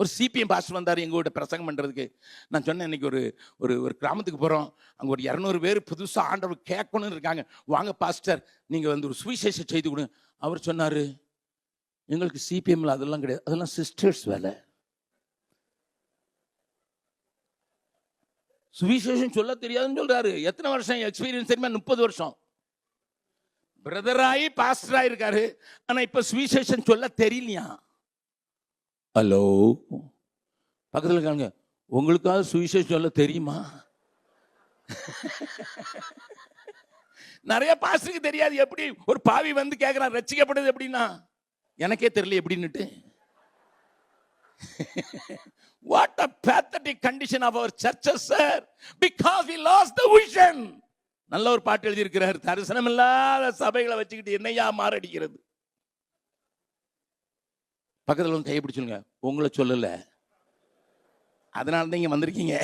ஒரு CPM pastor வந்தார் எங்கள்கிட்ட பிரசங்கம் பண்ணுறதுக்கு நான் சொன்னேன் இன்னைக்கு ஒரு ஒரு ஒரு கிராமத்துக்கு போகிறோம் அங்கே ஒரு இரநூறு பேர் புதுசாக ஆண்டவர் கேட்கணும்னு இருக்காங்க. வாங்க பாஸ்டர் நீங்கள் வந்து ஒரு சுவிசேஷம் செய்து கொடுங்க. அவர் சொன்னார் எங்களுக்கு சிபிஎம்ல அதெல்லாம் கிடையாது. அதெல்லாம் சிஸ்டர்ஸ் வேலை. சுவிசேஷம் சொல்ல தெரியாதுன்னு சொல்கிறாரு எத்தனை வருஷம் எக்ஸ்பீரியன்ஸ் தெரியுமா? முப்பது வருஷம். பிரதராகி பாஸ்டராக இருக்காரு ஆனால் இப்போ சுவிசேஷம் சொல்ல தெரியலையா? ஹலோ பக்கத்தில் இருக்காங்க உங்களுக்காவது சுவிசேஷம் சொல்ல தெரியுமா? நிறைய பாஸ்டருக்கு தெரியாது. எப்படி ஒரு பாவி வந்து கேட்குறான் ரசிக்கப்படுது எப்படின்னா? எனக்கே தெரியல எப்படின்னுட்டு. What a pathetic condition of our churches sir because we lost the vision நல்ல ஒரு பாட்டு எழுதியிருக்கிறார். தரிசனம் இல்லாத சபைகளை வச்சுக்கிட்டு என்னையா மாறடிக்கிறது பக்கத்தில் வந்து கையை பிடிச்சிருங்க. உங்களை சொல்லலை. அதனால தான் இங்கே வந்திருக்கீங்க.